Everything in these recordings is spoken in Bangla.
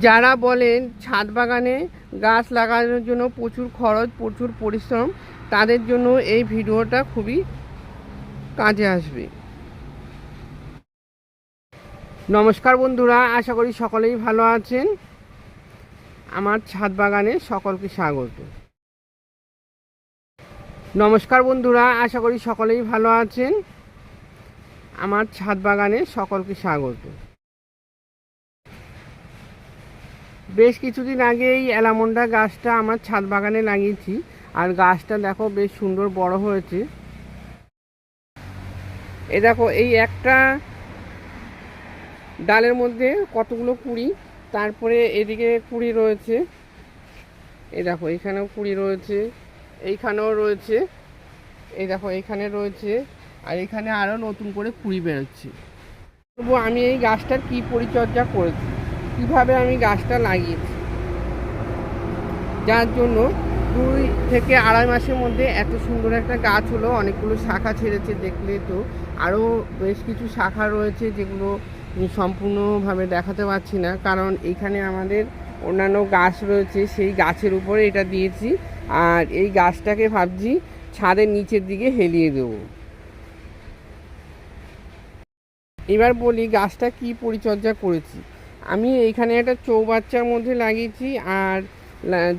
যারা বলেন ছাদ বাগানে গাছ লাগানোর জন্য প্রচুর খরচ, প্রচুর পরিশ্রম, তাদের জন্য এই ভিডিওটা খুবই কাজে আসবে। নমস্কার বন্ধুরা, আশা করি সকলেই ভালো আছেন। আমার ছাদ বাগানে সকলকে স্বাগত। নমস্কার বন্ধুরা, আশা করি সকলেই ভালো আছেন। আমার ছাদ বাগানে সকলকে স্বাগত। বেশ কিছুদিন আগে এই অ্যালামন্ডা গাছটা আমার ছাদ বাগানে লাগিয়েছি। আর গাছটা দেখো বেশ সুন্দর বড় হয়েছে। এ দেখো, এই একটা ডালের মধ্যে কতগুলো কুড়ি, তারপরে এদিকে কুড়ি রয়েছে। এ দেখো, এখানেও কুড়ি রয়েছে, এইখানেও রয়েছে এই দেখো, এখানে রয়েছে, আর এখানে আরও নতুন করে কুড়ি বেরোচ্ছে। তবু আমি এই গাছটার কি পরিচর্যা করেছি? কীভাবে আমি গাছটা লাগিয়েছি। যার জন্য দুই থেকে আড়াই মাসের মধ্যে এত সুন্দর একটা গাছ হলো, অনেকগুলো শাখা ছেড়েছে দেখলে তো। আরও বেশ কিছু শাখা রয়েছে যেগুলো সম্পূর্ণভাবে দেখাতে পারছি না, কারণ এখানে আমাদের অন্যান্য গাছ রয়েছে, সেই গাছের উপরে এটা দিয়েছি। আর এই গাছটাকে ভাবছি ছাদের নিচের দিকে হেলিয়ে দেবো। এবার বলি গাছটা কি পরিচর্যা করেছি। আমি এইখানে একটা চৌবাচ্চার মধ্যে লাগিয়েছি আর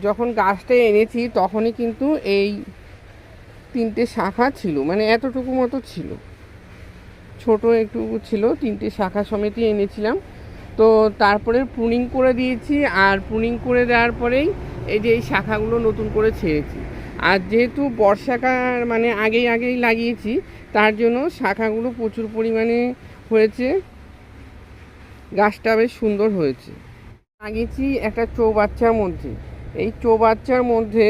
যখন গাছটা এনেছি তখনই কিন্তু এই তিনটে শাখা ছিল মানে এতটুকু মতো ছিল। ছোট একটু ছিল, তিনটে শাখা সমেতই এনেছিলাম। তো তারপরে প্রুনিং করে দিয়েছি আর প্রুনিং করে দেওয়ার পরেই এই যে এই শাখাগুলো নতুন করে ছেড়েছি। আর যেহেতু বর্ষাকাল মানে আগেই আগেই লাগিয়েছি, তার জন্য শাখাগুলো প্রচুর পরিমাণে হয়েছে। গাছটা বেশ সুন্দর হয়েছে। লাগিয়েছি একটা চৌবাচ্চার মধ্যে। এই চৌবাচ্চার মধ্যে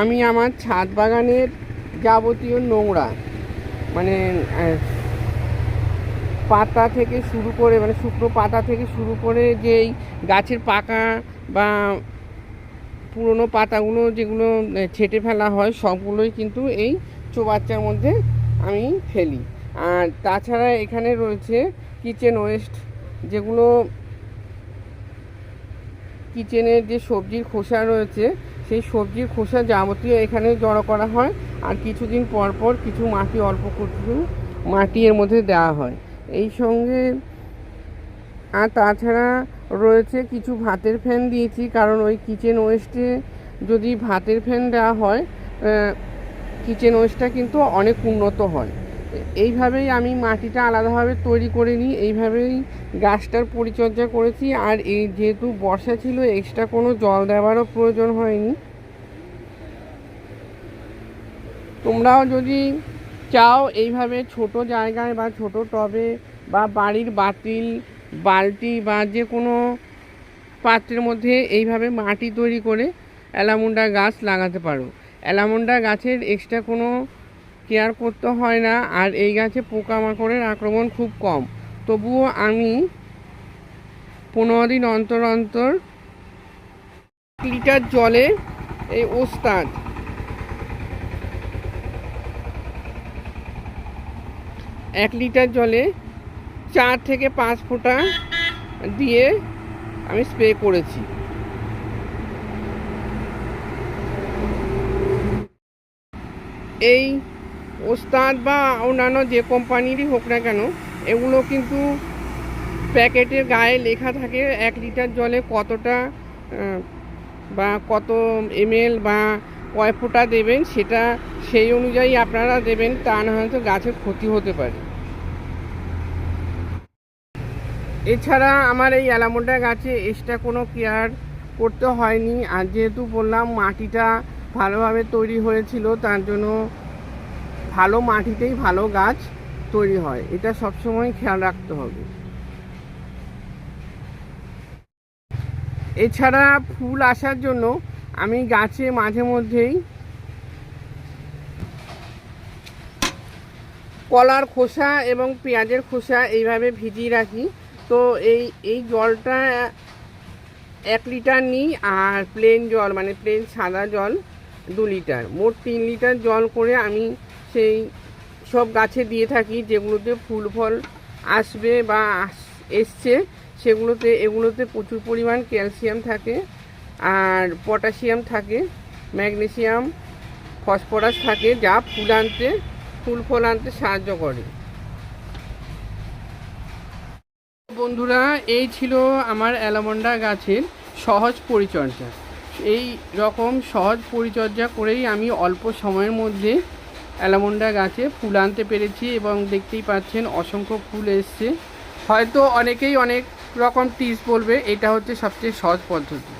আমি আমার ছাদ বাগানের যাবতীয় নোংরা মানে পাতা থেকে শুরু করে মানে শুকনো পাতা থেকে শুরু করে যেই গাছের পাকা বা পুরনো পাতাগুলো যেগুলো ছেটে ফেলা হয়, সবগুলোই কিন্তু এই চৌবাচ্চার মধ্যে আমি ফেলি। আর তাছাড়া এখানে রয়েছে কিচেন ওয়েস্ট যেগুলো কিচেনের যে সবজির খোসা রয়েছে, সেই সবজির খোসা যাবতীয় এখানে জড়ো করা হয়। আর কিছুদিন পর পর কিছু মাটি, অল্প কিছু মাটি এর মধ্যে দেওয়া হয়। এই সঙ্গে আর তাছাড়া রয়েছে কিছু ভাতের ফ্যান দিয়েছি, কারণ ওই কিচেন ওয়েস্টে যদি ভাতের ফ্যান দেওয়া হয় কিচেন ওয়েস্টটা কিন্তু অনেক উন্নত হয়। এইভাবেই আমি মাটিটা আলাদাভাবে তৈরি করে নিই, এইভাবেই গাছটার পরিচর্যা করেছি। আর এই যেহেতু বর্ষা ছিল এক্সট্রা কোনো জল দেওয়ারও প্রয়োজন হয়নি। তোমরাও যদি চাও এইভাবে ছোট জায়গায় বা ছোট টবে বা বাড়ির বাতিল, বালতি বা যে কোনো পাত্রের মধ্যে এইভাবে মাটি তৈরি করে অ্যালামুন্ডা গাছ লাগাতে পারো। অ্যালামুন্ডা গাছের এক্সট্রা কোনো কেয়ার করতে হয় না, আর এই গাছে পোকামাকড়ের আক্রমণ খুব কম। তবুও আমি পনেরো দিন অন্তর অন্তর লিটার জলে এই ওস্তাদ এক লিটার জলে চার থেকে পাঁচ ফোঁটা দিয়ে আমি স্প্রে করেছি। এই ওস্তাদ বা অন্যান্য যে কোম্পানিরই হোক না কেন, এগুলো কিন্তু প্যাকেটের গায়ে লেখা থাকে এক লিটার জলে কতটা বা কত এমএল বা কয় ফোঁটা দেবেন সেটা সেই অনুযায়ী আপনারা দেবেন, তা না হয়তো গাছের ক্ষতি হতে পারে। এছাড়া আমার এই অ্যালামোন্ডা গাছে এক্সট্রা কোনো কেয়ার করতে হয়নি। আর যেহেতু বললাম মাটিটা ভালোভাবে তৈরি হয়েছিল, তার জন্য ভালো মাটিতেই ভালো গাছ তৈরি হয়। এটা সবসময় খেয়াল রাখতে হবে। এছাড়া ফুল আসার জন্য আমি গাছে মাঝে মধ্যেই কলার খোসা এবং পেঁয়াজের খোসা এইভাবে ভিজিয়ে রাখি। তো এই এই জলটা এক লিটার নিই আর প্লেন জল মানে প্লেন সাদা জল দু লিটার। মোট তিন লিটার জল করে আমি সেই সব গাছে দিয়ে থাকি, যেগুলোতে ফুল, ফল আসবে বা এসছে, সেগুলোতে, এগুলোতে প্রচুর পরিমাণ ক্যালসিয়াম থাকে আর পটাশিয়াম থাকে ম্যাগনেসিয়াম ফসফরাস থাকে, যা ফুল আনতে, ফুল, ফল আনতে সাহায্য করে। বন্ধুরা, এই ছিল আমার অ্যালামন্ডা গাছের সহজ পরিচর্যা। এই রকম সহজ পরিচর্যা করেই আমি অল্প সময়ের মধ্যে অ্যালামন্ডা গাছে ফুল আনতে পেরেছি এবং দেখতেই পাচ্ছেন অসংখ্য ফুল এসছে। হয়তো অনেকেই অনেক রকম টিপস বলবে, এটা হচ্ছে সবচেয়ে সহজ পদ্ধতি।